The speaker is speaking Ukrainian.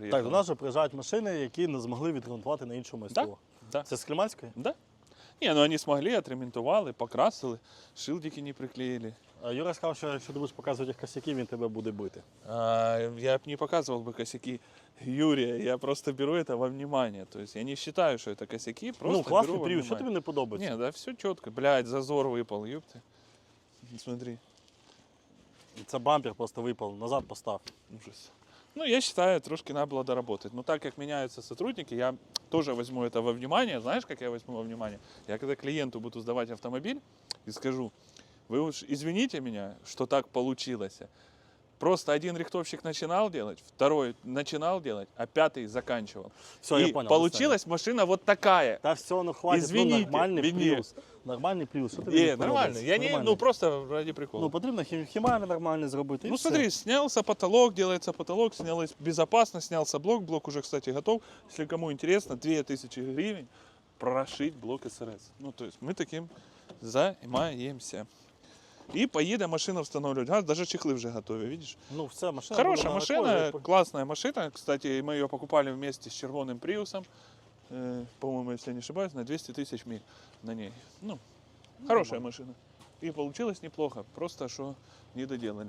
приїхала. Так, до нас же приїжджають машини, які не змогли відремонтувати на іншому Да, СТО. да. Це з Кліманської? Да. Ні, ну вони змогли, отремонтували, покрасили, шилдики не приклеїли. А Юра сказав, що якщо ти будеш показувати їх косяки, він тебе буде бити. А, я бы не показывал бы косяки Юрия, я просто беру это во внимание. То есть я не считаю, что это косяки, просто ну, класний беру во привід, що внимание. тобі не подобається? Не, да все четко. Блядь, зазор выпал, ёпты. Смотри, Це бампер просто випав, назад постав. ужас. Ну, я считаю, трошки надо было доработать. Но так как меняются сотрудники, я тоже возьму это во внимание. Знаешь, как я возьму во внимание? Я когда клиенту буду сдавать автомобиль и скажу, вы уж извините меня, что так получилось. Просто один рихтовщик начинал делать, второй начинал делать, а пятый заканчивал. Все, и я понял. получилась машина вот такая. Та все, ну хватить, Извините, ну, нормальний мені. плюс. Нормальний плюс. Що Не, не нормально. Я не, ну просто ради прикола. Ну, потрібно хім- хімари нормально зробити. Ну смотри, снялся потолок, делается потолок, снялось безопасно, снялся блок, блок уже, кстати, готов. Если кому интересно, 2000 гривен прошить блок СРС. Ну, то есть мы таким займаемся. И поедем машину встановлювати. Газ, даже чехлы уже готові, видишь? Ну, все, машина Хорошая була на машина, рекорді. классная машина. Кстати, мы ее покупали вместе с червоным Приусом. Э, По-моему, если я не ошибаюсь, на 200 тысяч миль на ней. Ну, хорошая машина. И получилось неплохо, просто что не доделали.